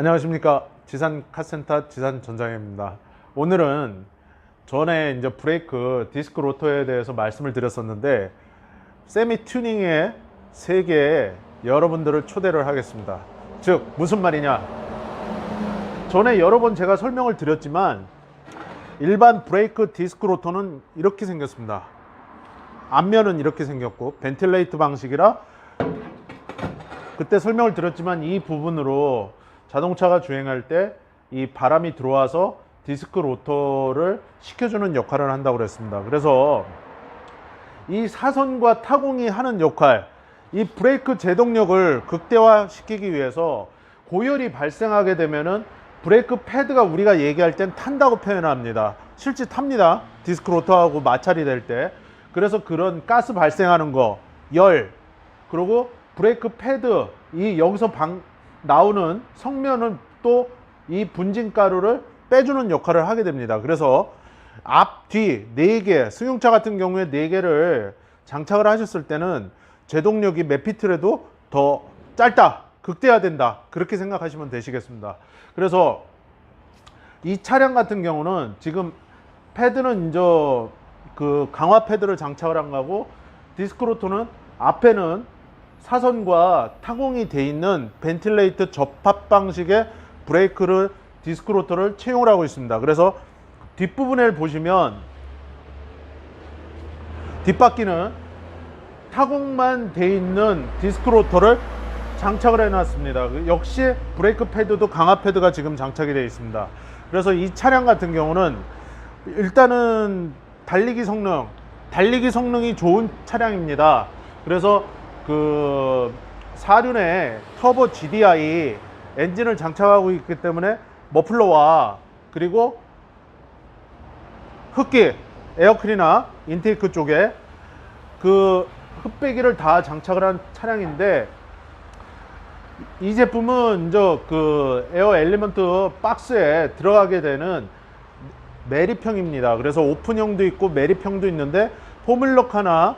안녕하십니까 지산 카센터 지산 전장입니다. 오늘은 전에 이제 브레이크 디스크 로터에 대해서 말씀을 드렸었는데 세미 튜닝의 세계에 여러분들을 초대를 하겠습니다. 즉 무슨 말이냐? 전에 여러 번 제가 설명을 드렸지만 일반 브레이크 디스크 로터는 이렇게 생겼습니다. 앞면은 이렇게 생겼고 벤틸레이트 방식이라 그때 설명을 드렸지만 이 부분으로 자동차가 주행할 때 이 바람이 들어와서 디스크 로터를 식혀주는 역할을 한다고 그랬습니다. 그래서 이 사선과 타공이 하는 역할, 이 브레이크 제동력을 극대화시키기 위해서 고열이 발생하게 되면은 브레이크 패드가 우리가 얘기할 땐 탄다고 표현합니다. 실제 탑니다. 디스크 로터하고 마찰이 될 때. 그래서 그런 가스 발생하는 거, 열, 그리고 브레이크 패드, 이 여기서 방, 나오는 성면은 또 이 분진 가루를 빼주는 역할을 하게 됩니다. 그래서 앞, 뒤, 네 개, 승용차 같은 경우에 네 개를 장착을 하셨을 때는 제동력이 몇 피트라도 더 짧다, 극대화된다. 그렇게 생각하시면 되시겠습니다. 그래서 이 차량 같은 경우는 지금 패드는 이제 그 강화 패드를 장착을 한 거고 디스크 로터는 앞에는 사선과 타공이 돼 있는 벤틸레이트 접합 방식의 브레이크를 디스크 로터를 채용을 하고 있습니다. 그래서 뒷부분을 보시면 뒷바퀴는 타공만 돼 있는 디스크 로터를 장착을 해놨습니다. 그 역시 브레이크 패드도 강화 패드가 지금 장착이 되어 있습니다. 그래서 이 차량 같은 경우는 일단은 달리기 성능, 달리기 성능이 좋은 차량입니다. 그래서 그 사륜에 터보 GDI 엔진을 장착하고 있기 때문에 머플러와 그리고 흡기 에어클리나 인테이크 쪽에 그 흡배기를 다 장착을 한 차량인데 이 제품은 이제 그 에어 엘리먼트 박스에 들어가게 되는 메리평입니다. 그래서 오픈형도 있고 메리평도 있는데 포뮬러카나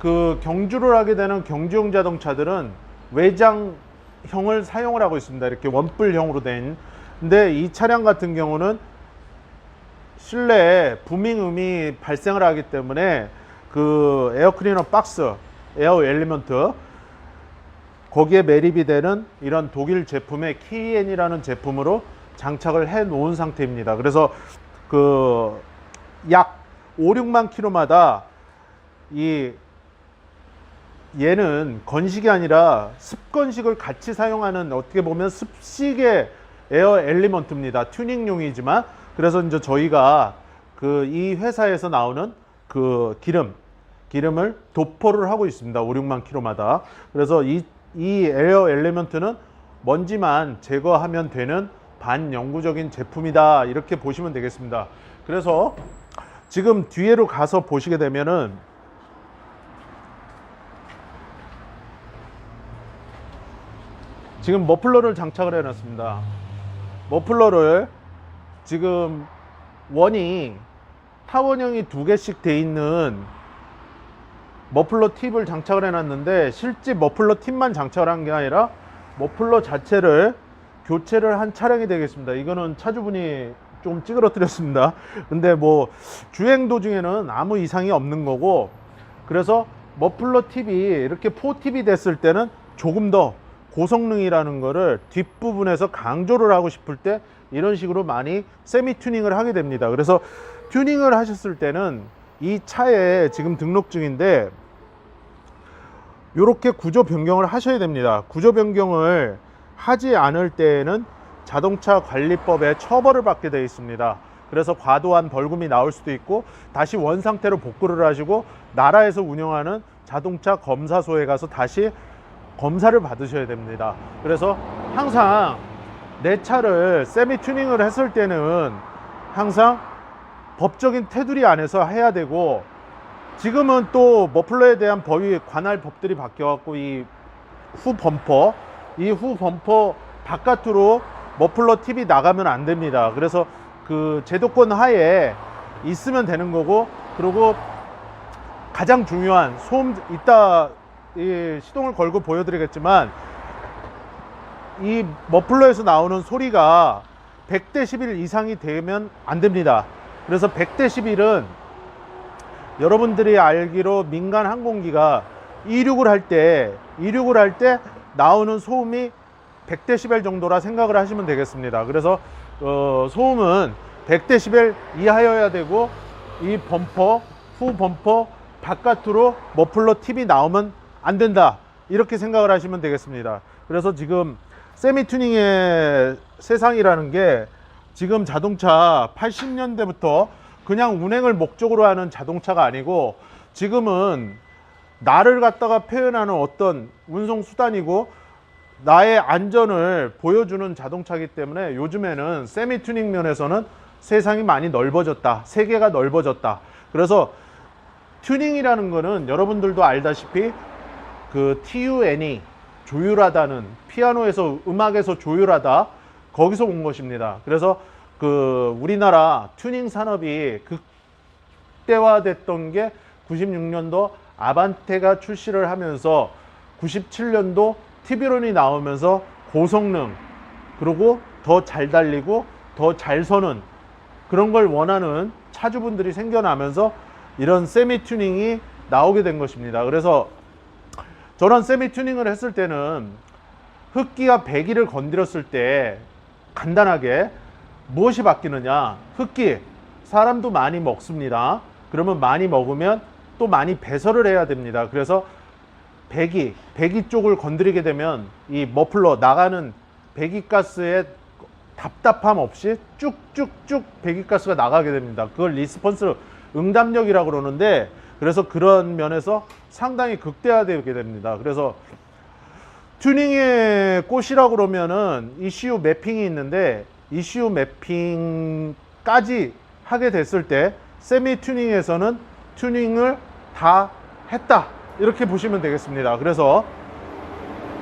그 경주를 하게 되는 경주용 자동차들은 외장형을 사용을 하고 있습니다. 이렇게 원뿔형으로 된. 근데 이 차량 같은 경우는 실내에 부밍음이 발생을 하기 때문에 그 에어클리너 박스, 에어 엘리먼트 거기에 매립이 되는 이런 독일 제품의 KN이라는 제품으로 장착을 해 놓은 상태입니다. 그래서 그 약 5, 6만 킬로마다 이 얘는 건식이 아니라 습건식을 같이 사용하는 어떻게 보면 습식의 에어 엘리먼트입니다. 튜닝용이지만 그래서 이제 저희가 그 이 회사에서 나오는 그 기름 기름을 도포를 하고 있습니다. 5, 6만 킬로마다. 그래서 이, 이 에어 엘리먼트는 먼지만 제거하면 되는 반영구적인 제품이다. 이렇게 보시면 되겠습니다. 그래서 지금 뒤에로 가서 보시게 되면은 지금 머플러를 장착을 해 놨습니다. 머플러를 지금 원이 타원형이 두 개씩 돼 있는 머플러 팁을 장착을 해 놨는데 실제 머플러 팁만 장착을 한 게 아니라 머플러 자체를 교체를 한 차량이 되겠습니다. 이거는 차주분이 좀 찌그러뜨렸습니다. 근데 뭐 주행 도중에는 아무 이상이 없는 거고 그래서 머플러 팁이 이렇게 포 팁이 됐을 때는 조금 더 고성능이라는 거를 뒷부분에서 강조를 하고 싶을 때 이런 식으로 많이 세미 튜닝을 하게 됩니다. 그래서 튜닝을 하셨을 때는 이 차에 지금 등록 중인데 이렇게 구조 변경을 하셔야 됩니다. 구조 변경을 하지 않을 때에는 자동차 관리법에 처벌을 받게 되어 있습니다. 그래서 과도한 벌금이 나올 수도 있고 다시 원 상태로 복구를 하시고 나라에서 운영하는 자동차 검사소에 가서 다시 검사를 받으셔야 됩니다. 그래서 항상 내 차를 세미 튜닝을 했을 때는 항상 법적인 테두리 안에서 해야 되고 지금은 또 머플러에 대한 법이 관할 법들이 바뀌어 갖고 이 후 범퍼 이 후 범퍼 바깥으로 머플러 팁이 나가면 안 됩니다. 그래서 그 제도권 하에 있으면 되는 거고 그리고 가장 중요한 소음 이따 이 시동을 걸고 보여드리겠지만 이 머플러에서 나오는 소리가 100데시벨 이상이 되면 안 됩니다. 그래서 100데시벨은 여러분들이 알기로 민간 항공기가 이륙을 할 때, 이륙을 할 때 나오는 소음이 100데시벨 정도라 생각을 하시면 되겠습니다. 그래서 어, 소음은 100데시벨 이하여야 되고 이 범퍼, 후 범퍼 바깥으로 머플러 팁이 나오면 안 된다. 이렇게 생각을 하시면 되겠습니다. 그래서 지금 세미 튜닝의 세상이라는 게 지금 자동차 80년대부터 그냥 운행을 목적으로 하는 자동차가 아니고 지금은 나를 갖다가 표현하는 어떤 운송 수단이고 나의 안전을 보여주는 자동차이기 때문에 요즘에는 세미 튜닝 면에서는 세상이 많이 넓어졌다. 세계가 넓어졌다. 그래서 튜닝이라는 거는 여러분들도 알다시피 그 TUN이 조율하다는 피아노에서 음악에서 조율하다 거기서 온 것입니다. 그래서 그 우리나라 튜닝 산업이 극대화됐던 게 96년도 아반떼가 출시를 하면서 97년도 티비론이 나오면서 고성능 그리고 더 잘 달리고 더 잘 서는 그런 걸 원하는 차주분들이 생겨나면서 이런 세미 튜닝이 나오게 된 것입니다. 그래서 저런 세미 튜닝을 했을 때는 흡기가 100기를 건드렸을 때 간단하게 무엇이 바뀌느냐? 흡기 사람도 많이 먹습니다. 그러면 많이 먹으면 또 많이 배설을 해야 됩니다. 그래서 배기, 배기 쪽을 건드리게 되면 이 머플러 나가는 배기가스의 답답함 없이 쭉쭉쭉 배기가스가 나가게 됩니다. 그걸 리스폰스 응답력이라고 그러는데 그래서 그런 면에서 상당히 극대화되게 됩니다. 그래서 튜닝의 꽃이라고 그러면은 이슈 매핑이 있는데 이슈 매핑까지 하게 됐을 때 세미 튜닝에서는 튜닝을 다 했다 이렇게 보시면 되겠습니다. 그래서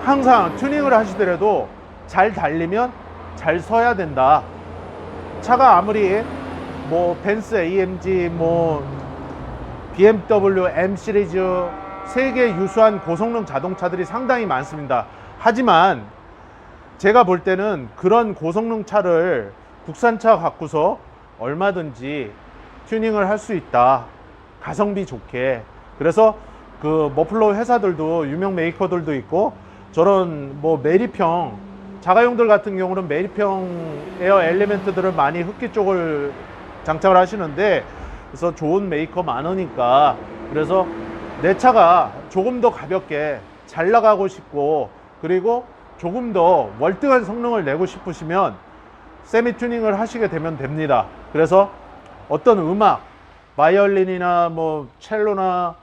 항상 튜닝을 하시더라도 잘 달리면 잘 서야 된다. 차가 아무리 뭐 벤츠 AMG 뭐 BMW M 시리즈 세계 유수한 고성능 자동차들이 상당히 많습니다. 하지만 제가 볼 때는 그런 고성능 차를 국산차 갖고서 얼마든지 튜닝을 할 수 있다. 가성비 좋게. 그래서 그 머플러 회사들도 유명 메이커들도 있고 저런 뭐 메리평 자가용들 같은 경우는 메리평 에어 엘리멘트들을 많이 흡기 쪽을 장착을 하시는데 그래서 좋은 메이커 많으니까 그래서 내 차가 조금 더 가볍게 잘 나가고 싶고 그리고 조금 더 월등한 성능을 내고 싶으시면 세미 튜닝을 하시게 되면 됩니다. 그래서 어떤 음악, 바이올린이나 뭐 첼로나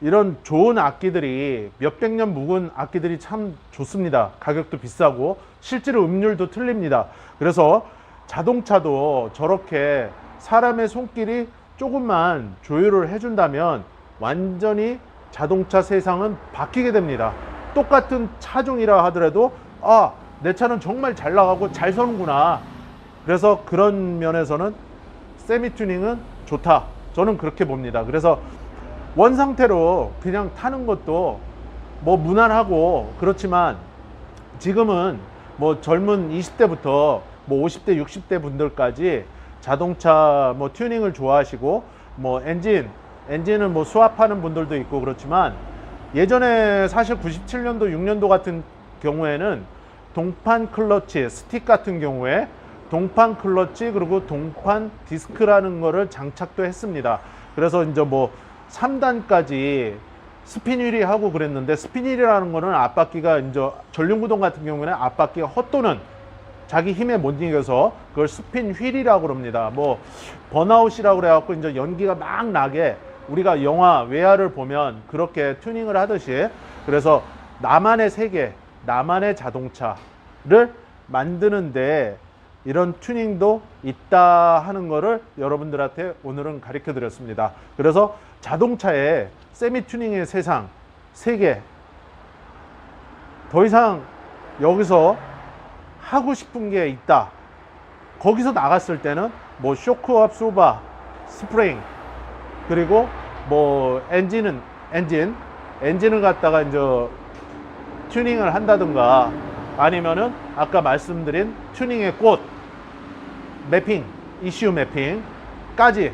이런 좋은 악기들이 몇백 년 묵은 악기들이 참 좋습니다. 가격도 비싸고 실제로 음률도 틀립니다. 그래서 자동차도 저렇게 사람의 손길이 조금만 조율을 해준다면 완전히 자동차 세상은 바뀌게 됩니다. 똑같은 차종이라 하더라도 아, 내 차는 정말 잘 나가고 잘 서는구나. 그래서 그런 면에서는 세미 튜닝은 좋다. 저는 그렇게 봅니다. 그래서 원 상태로 그냥 타는 것도 뭐 무난하고 그렇지만 지금은 뭐 젊은 20대부터 뭐 50대, 60대 분들까지 자동차 뭐 튜닝을 좋아하시고 뭐 엔진, 엔진은 뭐 수압하는 분들도 있고 그렇지만 예전에 사실 97년도, 6년도 같은 경우에는 동판 클러치, 스틱 같은 경우에 동판 클러치 그리고 동판 디스크라는 거를 장착도 했습니다. 그래서 이제 뭐 3단까지 스핀 휠이 하고 그랬는데 스핀 휠이라는 거는 앞바퀴가 이제 전륜구동 같은 경우는 앞바퀴가 헛도는 자기 힘에 못 이겨서 그걸 스핀 휠이라고 그럽니다. 뭐 번아웃이라고 그래갖고 이제 연기가 막 나게 우리가 영화 외화를 보면 그렇게 튜닝을 하듯이 그래서 나만의 세계, 나만의 자동차를 만드는데 이런 튜닝도 있다 하는 거를 여러분들한테 오늘은 가르쳐 드렸습니다. 그래서 자동차의 세미 튜닝의 세상, 세계 더 이상 여기서 하고 싶은 게 있다. 거기서 나갔을 때는 뭐 쇼크 압소바, 스프링 그리고 뭐 엔진은 엔진 엔진을 갖다가 이제 튜닝을 한다든가 아니면은 아까 말씀드린 튜닝의 꽃 매핑 이슈 매핑까지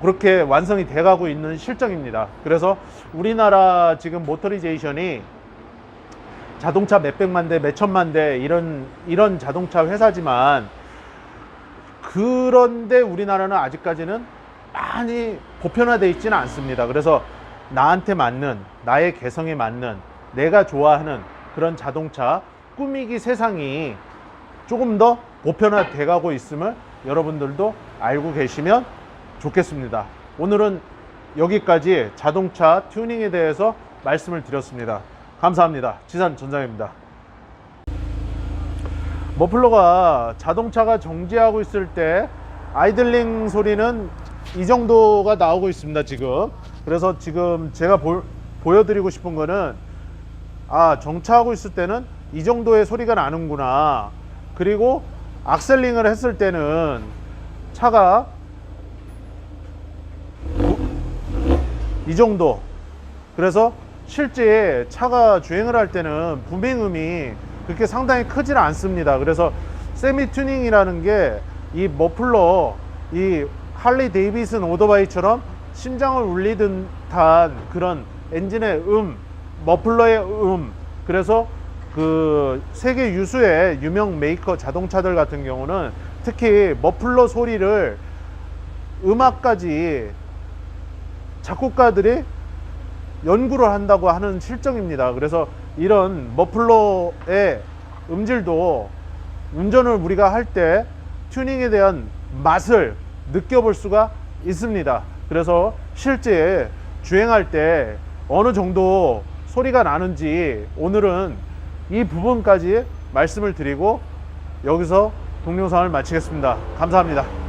그렇게 완성이 돼가고 있는 실정입니다. 그래서 우리나라 지금 모터리제이션이 자동차 몇백만 대, 몇천만 대 이런 이런 자동차 회사지만 그런데 우리나라는 아직까지는 많이 보편화되어 있지는 않습니다. 그래서 나한테 맞는 나의 개성에 맞는 내가 좋아하는 그런 자동차 꾸미기 세상이 조금 더 보편화돼 가고 있음을 여러분들도 알고 계시면 좋겠습니다. 오늘은 여기까지 자동차 튜닝에 대해서 말씀을 드렸습니다. 감사합니다. 지산 전장입니다. 머플러가 자동차가 정지하고 있을 때 아이들링 소리는 이 정도가 나오고 있습니다 지금 그래서 지금 제가 보, 보여드리고 싶은 거는 아 정차하고 있을 때는 이 정도의 소리가 나는구나 그리고 악셀링을 했을 때는 차가 이 정도 그래서 실제 차가 주행을 할 때는 부맹음이 그렇게 상당히 크지는 않습니다. 그래서 세미 튜닝이라는 게 이 머플러 이 할리 데이비슨 오토바이처럼 심장을 울리듯 한 그런 엔진의 음, 머플러의 음. 그래서 그 세계 유수의 유명 메이커 자동차들 같은 경우는 특히 머플러 소리를 음악까지 작곡가들이 연구를 한다고 하는 실정입니다. 그래서 이런 머플러의 음질도 운전을 우리가 할 때 튜닝에 대한 맛을 느껴볼 수가 있습니다. 그래서 실제 주행할 때 어느 정도 소리가 나는지 오늘은 이 부분까지 말씀을 드리고 여기서 동영상을 마치겠습니다. 감사합니다.